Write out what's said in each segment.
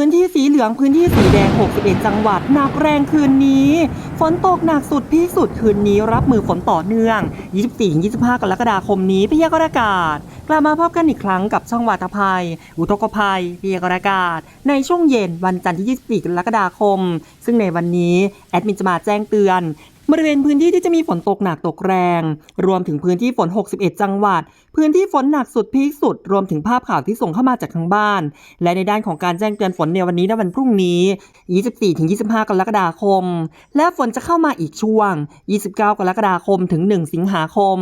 พื้นที่สีเหลืองพื้นที่สีแดง 61 จังหวัด หนักแรงคืนนี้ ฝนตกหนักสุดพีคสุดคืนนี้รับมือฝนต่อเนื่อง 24-25 กรกฎาคมนี้พยากรณ์อากาศ กลับมาพบกันอีกครั้งกับช่องวาตภัย อุทกภัยพยากรณ์อากาศ ในช่วงเย็นวันจันทร์ที่ 24 กรกฎาคม ซึ่งในวันนี้ แอดมินจะมาแจ้งเตือน บริเวณพื้นที่ที่จะมีฝนตกหนักตกแรง รวมถึงพื้นที่ฝน 61 จังหวัด พื้นที่ฝนหนักสุดพีคสุด รวมถึงภาพข่าวที่ส่งเข้ามาจากทางบ้าน และในด้านของการแจ้งเตือนฝนในวันนี้และวันพรุ่งนี้ 24-25 กรกฎาคม และฝนจะเข้ามาอีกช่วง 29 กรกฎาคมถึง 1 สิงหาคม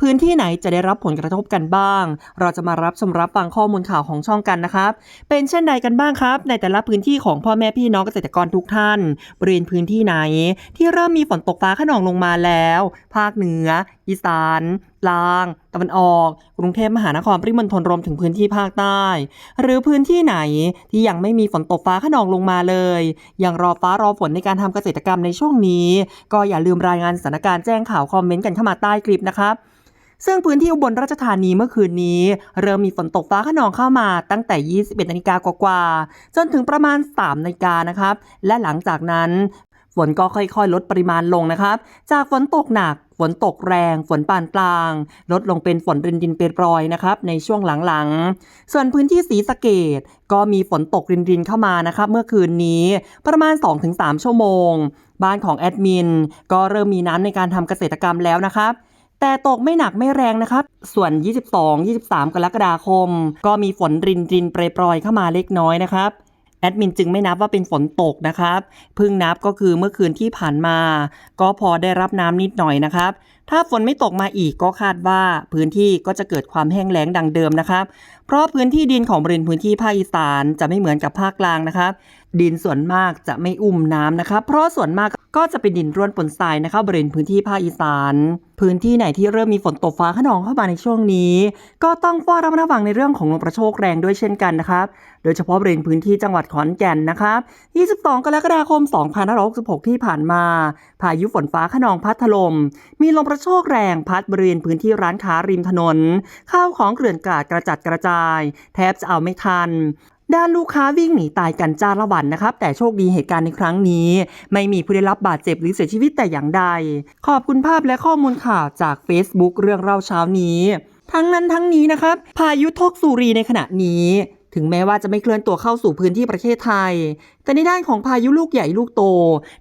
พื้นที่ไหนจะได้รับผลกระทบกันบ้าง เราจะมารับชมรับฟังข้อมูลข่าวของช่องกันนะครับ เป็นเช่นใดกันบ้างครับ ในแต่ละพื้นที่ของพ่อแม่พี่น้องเกษตรกรทุกท่านบริเวณพื้นที่ไหน ที่เริ่มมีฝนตกฟ้าขนองลงมาแล้ว ภาคเหนือ อีสานกลาง ตะวันออก กรุงเทพมหานครปริมณฑลรวมถึงพื้นที่ภาคใต้ หรือพื้นที่ไหนที่ยังไม่มีฝนตกฟ้าขนองลงมาเลย ยังรอฟ้ารอฝนในการทำเกษตรกรรมในช่วงนี้ ก็อย่าลืมรายงานสถานการณ์แจ้งข่าวคอมเมนต์กันเข้ามาใต้คลิปนะครับซึ่งพื้นที่อุบลราชธานีเมื่อคืนนี้ เริ่มมีฝนตกฟ้าขนองเข้ามาตั้งแต่ 21นาฬิกากว่าๆจนถึงประมาณ 3นาฬิกานะครับ และหลังจากนั้น ฝนก็ค่อยๆ ลดปริมาณลงนะครับ จากฝนตกหนักฝนตกแรง ฝนปานกลาง ลดลงเป็นฝนรินดินเปรอยนะครับ ในช่วงหลังๆ ส่วนพื้นที่สีสะเกดก็มีฝนตกรินรินเข้ามานะครับ เมื่อคืนนี้ประมาณ 2-3 ชั่วโมง บ้านของแอดมิน ก็เริ่มมีน้ำในการทำเกษตรกรรมแล้วนะครับแต่ตกไม่หนักไม่แรงนะครับ ส่วน 22-23 กรกฎาคม ก็มีฝนรินรินเปรยๆเข้ามาเล็กน้อยนะครับ แอดมินจึงไม่นับว่าเป็นฝนตกนะครับ เพิ่งนับก็คือเมื่อคืนที่ผ่านมา ก็พอได้รับน้ำนิดหน่อยนะครับ ถ้าฝนไม่ตกมาอีกก็คาดว่าพื้นที่ก็จะเกิดความแห้งแล้งดังเดิมนะครับ เพราะพื้นที่ดินของบริเวณพื้นที่ภาคอีสานจะไม่เหมือนกับภาคกลางนะครับ ดินส่วนมากจะไม่อุ้มน้ำนะครับ เพราะส่วนมากก็จะเป็นดินร่วนปนทรายนะครับบริเวณพื้นที่ภาคอีสาน พื้นที่ไหนที่เริ่มมีฝนตกฟ้าขนองเข้ามาในช่วงนี้ ก็ต้องเฝ้าระมัดระวังในเรื่องของลมกระโชกแรงด้วยเช่นกันนะครับ โดยเฉพาะบริเวณพื้นที่จังหวัดขอนแก่นนะครับ 22 กรกฎาคม 2566 ที่ผ่านมา พายุฝนฟ้าขนองพัดถล่มมีลมกระโชกแรงพัดบริเวณพื้นที่ร้านค้าริมถนน ข้าวของเกลื่อนกลาดกระจัดกระจาย แทบจะเอาไม่ทันด้านลูกค้าวิ่งหนีตายกันจ้าละวันนะครับ แต่โชคดีเหตุการณ์ในครั้งนี้ ไม่มีผู้ได้รับบาดเจ็บหรือเสียชีวิตแต่อย่างใด ขอบคุณภาพและข้อมูลข่าวจาก Facebook เรื่องเล่าเช้านี้ ทั้งนั้นทั้งนี้นะครับ พายุทกซูรีในขณะนี้ ถึงแม้ว่าจะไม่เคลื่อนตัวเข้าสู่พื้นที่ประเทศไทย แต่ในด้านของพายุลูกใหญ่ลูกโต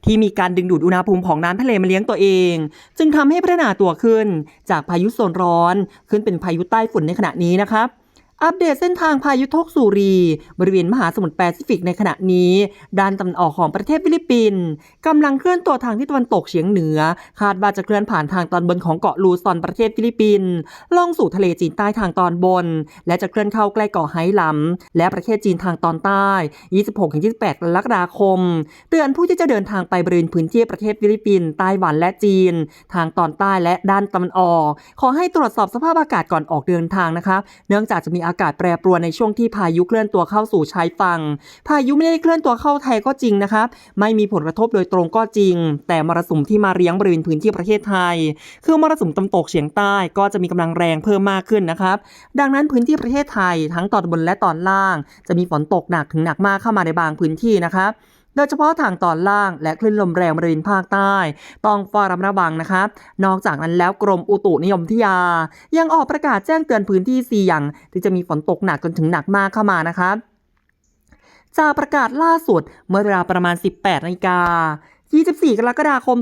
ที่มีการดึงดูดอุณหภูมิของน้ำทะเลมาเลี้ยงตัวเอง จึงทำให้พัฒนาตัวขึ้น จากพายุโซนร้อน ขึ้นเป็นพายุใต้ฝุ่นในขณะนี้นะครับ อัปเดตเส้นทางพายุทกซูรี บริเวณมหาสมุทรแปซิฟิกในขณะนี้ ด้านตะวันออกของประเทศฟิลิปปินส์กำลังเคลื่อนตัวทางที่ตะวันตกเฉียงเหนือ คาดว่าจะเคลื่อนผ่านทางตอนบนของเกาะลูซอนประเทศฟิลิปปินส์ลงสู่ทะเลจีนใต้ทางตอนบน และจะเคลื่อนเข้าใกล้เกาะไฮหลำและประเทศจีนทางตอนใต้ 26-28กรกฎาคม เตือนผู้ที่จะเดินทางไปบริเวณพื้นที่ประเทศฟิลิปปินส์ไต้หวันและจีน ทางตอนใต้และด้านตะวันออก ขอให้ตรวจสอบสภาพอากาศก่อนออกเดินทางนะคะ เนื่องจากจะมีอากาศแปรปรวนในช่วงที่พายุเคลื่อนตัวเข้าสู่ชายฝั่ง พายุไม่ได้เคลื่อนตัวเข้าไทยก็จริงนะครับ ไม่มีผลกระทบโดยตรงก็จริง แต่มรสุมที่มาเลี้ยงบริเวณพื้นที่ประเทศไทย คือมรสุมตะวันตกเฉียงใต้ก็จะมีกำลังแรงเพิ่มมากขึ้นนะครับ ดังนั้นพื้นที่ประเทศไทยทั้งตอนบนและตอนล่าง จะมีฝนตกหนักถึงหนักมากเข้ามาในบางพื้นที่นะครับ โดยเฉพาะทางตอนล่างและคลื่นลมแรงบริเวณภาคใต้ ต้องเฝ้าระมัดระวังนะครับ นอกจากนั้นแล้วกรมอุตุนิยมวิทยา ยังออกประกาศแจ้งเตือนพื้นที่เสี่ยง ที่จะมีฝนตกหนักจนถึงหนักมากเข้ามานะครับจากประกาศล่าสุดเมื่อเวลาประมาณ 18นาฬิกา24 กรกฎาคม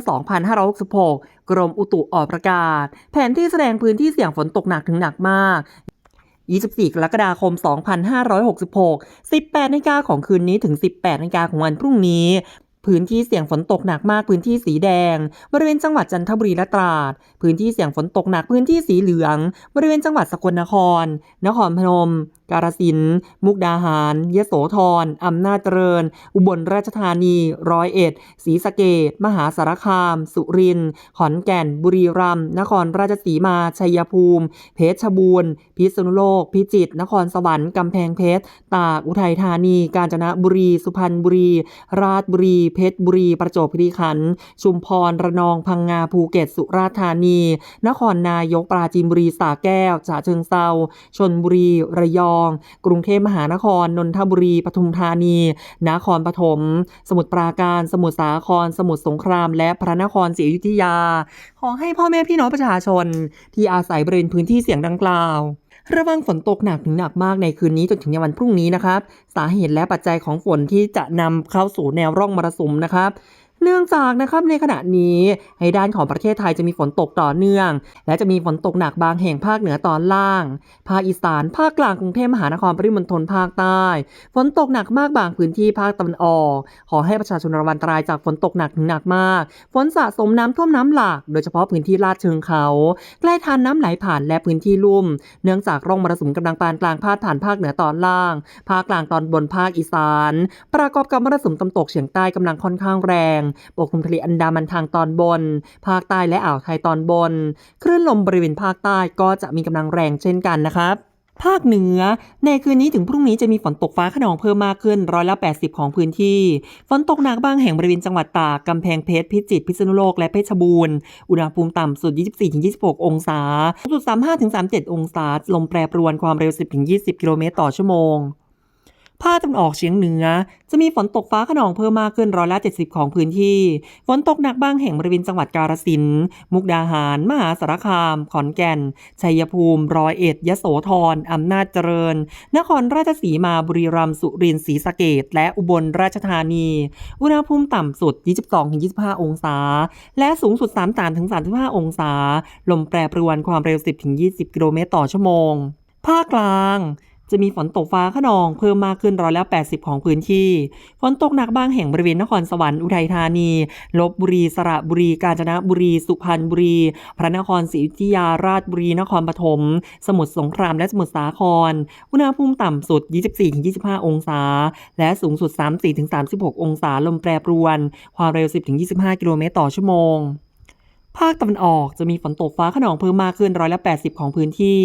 2566 กรมอุตุออกประกาศ แผนที่แสดงพื้นที่เสี่ยงฝนตกหนักถึงหนักมาก 24 กรกฎาคม 2566 18นาฬิกาของคืนนี้ถึง 18นาฬิกาของวันพรุ่งนี้ พื้นที่เสี่ยงฝนตกหนักมากพื้นที่สีแดง บริเวณจังหวัดจันทบุรีและตราด พื้นที่เสี่ยงฝนตกหนักพื้นที่สีเหลือง บริเวณจังหวัดสกลนคร นครพนม กาฬสินธุ์มุกดาหาร ยโสธรอำนาจเจริญ อุบลราชธานี ร้อยเอ็ด ศรีสะเกดมหาสารคาม สุรินทร์ ขอนแก่น บุรีรัมย์ นครราชสีมา ชัยภูมิ เพชรบูรณ์ พิษณุโลก พิจิตร นครสวรรค์ กำแพงเพชร ตาก อุทัยธานี กาญจนบุรี สุพรรณบุรี ราชบุรีเพชรบุรี ประจวบคีรีขันธ์ชุมพร ระนอง พังงา ภูเก็ต สุราษฎร์ธานี นครนายก ปราจีนบุรี สระแก้ว ฉะเชิงเซาชนบุรี ระยอง กรุงเทพมหานคร นนทบุรี ปทุมธานี นครปฐม สมุทรปราการ สมุทรสาคร สมุทรสงคราม และพระนครศรีอยุธยา ขอให้พ่อแม่พี่น้องประชาชน ที่อาศัยบริเวณพื้นที่เสี่ยงดังกล่าว ระวังฝนตกหนักถึงหนักมากในคืนนี้จนถึงในวันพรุ่งนี้นะครับ สาเหตุและปัจจัยของฝนที่จะนำเข้าสู่แนวร่องมรสุมนะครับ เนื่องจากนะครับในขณะนี้ให้ด้านของประเทศไทยจะมีฝนตกต่อเนื่อง และจะมีฝนตกหนักบางแห่งภาคเหนือตอนล่าง ภาคอีสาน ภาคกลางกรุงเทพมหานครปริมณฑลภาคใต้ ฝนตกหนักมากบางพื้นที่ภาคตะวันออก ขอให้ประชาชนระวังอันตรายจากฝนตกหนักถึงหนักมาก ฝนสะสมน้ำท่วมน้ำหลากโดยเฉพาะพื้นที่ลาดเชิงเขา ใกล้ทานน้ำไหลผ่านและพื้นที่ลุ่ม เนื่องจากร่องมรสุมกำลังปานกลางพาดผ่านภาคเหนือตอนล่าง ภาคกลางตอนบนภาคอีสาน ประกอบกับมรสุมตะวันตกเฉียงใต้กำลังค่อนข้างแรงปกคลุมทะเลอันดามันทางตอนบน ภาคใต้และอ่าวไทยตอนบน คลื่นลมบริเวณภาคใต้ก็จะมีกำลังแรงเช่นกันนะครับภาคเหนือ ในคืนนี้ถึงพรุ่งนี้จะมีฝนตกฟ้าขนองเพิ่มมากขึ้นร้อยละ 80 ของพื้นที่ ฝนตกหนักบางแห่งบริเวณจังหวัดตากกำแพงเพชรพิจิตรพิษณุโลกและเพชรบูรณ์ อุณหภูมิต่ำสุด 24-26 องศาสูงสุด 35-37 องศา ลมแปรปรวนความเร็ว 10-20 กิโลเมตรต่อชั่วโมง ภาคตะวันออกเฉียงเหนือ จะมีฝนตกฟ้าขนองเพิ่มมากขึ้นร้อยละ70 ของพื้นที่ ฝนตกหนักบางแห่งบริเวณจังหวัดกาฬสินธุ์มุกดาหาร มหาสารคาม ขอนแก่น ชัยภูมิ ร้อยเอ็ด ยโสธรอำนาจเจริญ นครราชสีมา บุรีรัมย์ สุรินทร์ ศรีสะเกษและอุบลราชธานี อุณหภูมิต่ำสุด 22-25 องศา และสูงสุด 33-35 องศา ลมแปรปรวนความเร็ว 10-20 กิโลเมตรต่อชั่วโมงภาคกลาง จะมีฝนตกฟ้าขนองเพิ่มมากขึ้นร้อยละ 80 ของพื้นที่ ฝนตกหนักบางแห่งบริเวณนครสวรรค์อุทัยธานีลบบุรีสระบุรี กาญจนบุรี สุพรรณบุรี พระนครศรีอยุธยาราชบุรีนครปฐมสมุทรสงครามและสมุทรสาคร อุณหภูมิต่ำสุด 24-25 องศา และสูงสุด 34-36 องศาลมแปรปรวน ความเร็ว 10-25 กิโลเมตรต่อชั่วโมง ภาคตะวันออกจะมีฝนตกฟ้าขนองเพิ่มมากขึ้นร้อยละ 80 ของพื้นที่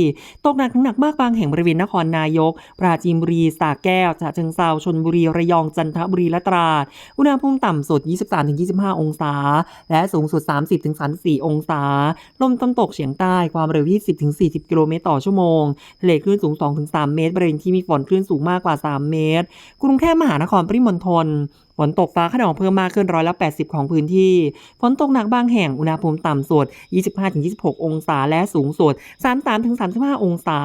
ตกหนักถึงหนักมากบางแห่งบริเวณนครนายก ปราจีนบุรีสระแก้วฉะเชิงเซาชลบุรี ระยอง จันทบุรี และตราด อุณหภูมิต่ำสุด 23-25 องศา และสูงสุด 30-34 องศา ลมตะวันตกเฉียงใต้ความเร็ว 20-40 กิโลเมตรต่อชั่วโมงทะเลคลื่นสูง 2-3 เมตร บริเวณที่มีฝนคลื่นสูงมากกว่า 3 เมตร กรุงเทพมหานครปริมณฑล นตกฟ้าขนองเพิ่มมากขึ้นร้อยละ80 ของพื้นที่ ฝนตกหนักบางแห่งอุณหภูมิต่ำสุด 25-26 องศาและสูงสุด 33-35 องศา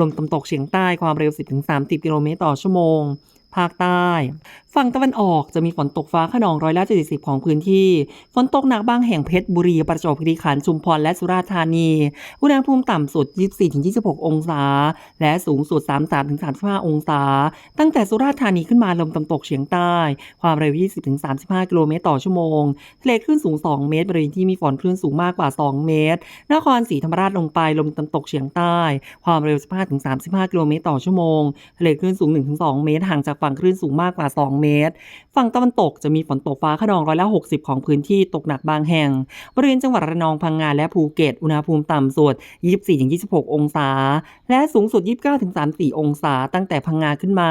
ลมตะวันตกเฉียงใต้ความเร็ว 10-30 กิโลเมตรต่อชั่วโมง ภาคใต้ ฝั่งตะวันออกจะมีฝนตกฟ้าขนองร้อยละ70ของพื้นที่ ฝนตกหนักบางแห่งเพชรบุรี ประจวบคีรีขันธ์ชุมพร และสุราษฎร์ธานี อุณหภูมิต่ำสุด 24-26 องศา และสูงสุด 33-35 องศา ตั้งแต่สุราษฎร์ธานีขึ้นมาลมตะวันตกเฉียงใต้ ความเร็ว 20-35 กิโลเมตรต่อชั่วโมงทะเลคลื่นสูง 2 เมตรบริเวณที่มีฝนคลื่นสูงมากกว่า 2 เมตร นครศรีธรรมราชลงไปลมตะวันตกเฉียงใต้ ความเร็ว 15-35 กิโลเมตรต่อชั่วโมงทะเลคลื่นสูง 1-2 เมตรห่างจากฝั่งคลื่นสูงมากกว่า 2 เมตร ฝั่งตะวันตกจะมีฝนตกฟ้าขนองร้อยละ 60 ของพื้นที่ตกหนักบางแห่ง บริเวณจังหวัดระนองพังงาและภูเก็ต อุณหภูมิต่ำสุด 24-26 องศา และสูงสุด 29-34 องศา ตั้งแต่พังงาขึ้นมา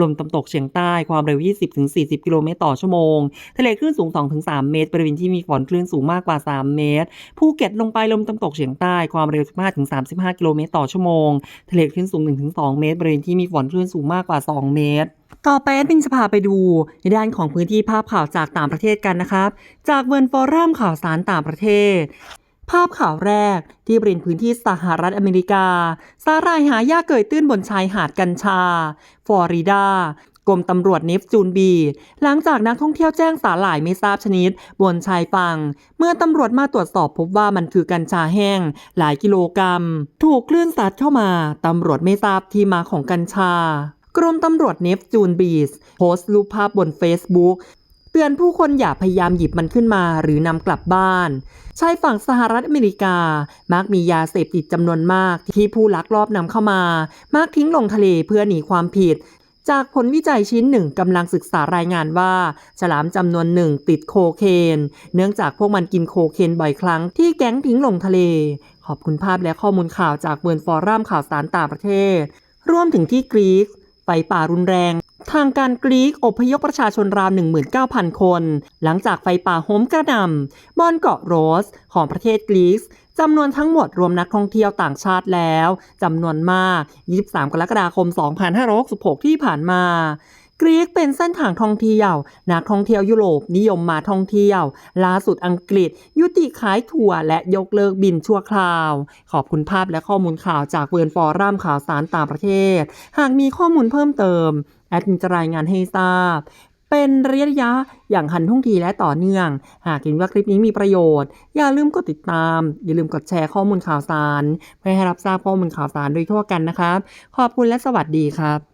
ลมตะวันตกเฉียงใต้ความเร็ว 20-40 กิโลเมตรต่อชั่วโมง ทะเลคลื่นสูง 2-3 เมตร บริเวณที่มีฝนคลื่นสูงมากกว่า 3 เมตร ภูเก็ตลงไปลมตะวันตกเฉียงใต้ความเร็ว 15-35 กิโลเมตรต่อชั่วโมง ทะเลคลื่นสูง 1-2 เมตร บริเวณที่มีฝนคลื่นสูงมากกว่า 2 เมตรต่อไปแอดมินจะพาไปดูในด้านของพื้นที่ภาพข่าวจากต่างประเทศกันนะครับ จากเวิร์นฟอรัมข่าวสารต่างประเทศ ภาพข่าวแรกที่บริเวณพื้นที่สหรัฐอเมริกา สาหร่ายหายากเกยตื้นบนชายหาดกัญชา ฟลอริดากรมตำรวจเนฟจูนบี หลังจากนักท่องเที่ยวแจ้งสาหร่ายไม่ทราบชนิด บนชายฝั่ง เมื่อตำรวจมาตรวจสอบพบว่ามันคือกัญชาแห้ง หลายกิโลกรัม ถูกคลื่นซัดเข้ามา ตำรวจไม่ทราบที่มาของกัญชา กรมตำรวจเนฟจูนบีสโพสต์รูปภาพบน Facebook เตือนผู้คนอย่าพยายามหยิบมันขึ้นมาหรือนำกลับบ้าน ชายฝั่งสหรัฐอเมริกา มักมียาเสพติดจำนวนมากที่ผู้ลักลอบนำเข้ามา มักทิ้งลงทะเลเพื่อหนีความผิด จากผลวิจัยชิ้นหนึ่งกำลังศึกษารายงานว่า ฉลามจำนวนหนึ่งติดโคเคน เนื่องจากพวกมันกินโคเคนบ่อยครั้งที่แก๊งทิ้งลงทะเล ขอบคุณภาพและข้อมูลข่าวจากเบิร์นฟอรัมข่าวสารต่างประเทศ รวมถึงที่กรีซ ไฟป่ารุนแรง ทางการกรีกอพยพประชาชนราว 19,000 คน หลังจากไฟป่าโหมกระหน่ำบนเกาะโรสของประเทศกรีซจำนวนทั้งหมดรวมนักท่องเที่ยวต่างชาติแล้วจำนวนมาก 23 กรกฎาคม 2566 ที่ผ่านมา กรีกเป็นเส้นทางท่องเที่ยว นักท่องเที่ยวยุโรปนิยมมาท่องเที่ยว ล่าสุดอังกฤษ ยุติขายทัวและยกเลิกบินชั่วคราว ขอบคุณภาพและข้อมูลข่าวจากเวิร์นฟอรัมข่าวสารต่างประเทศ หากมีข้อมูลเพิ่มเติม แอดมินจะรายงานให้ทราบ เป็นระยะยะอย่างหันท่วงทีและต่อเนื่อง หากเห็นว่าคลิปนี้มีประโยชน์ อย่าลืมกดติดตาม อย่าลืมกดแชร์ข้อมูลข่าวสาร เพื่อให้รับทราบข้อมูลข่าวสารโดยทั่วกันนะครับ ขอบคุณและสวัสดีครับ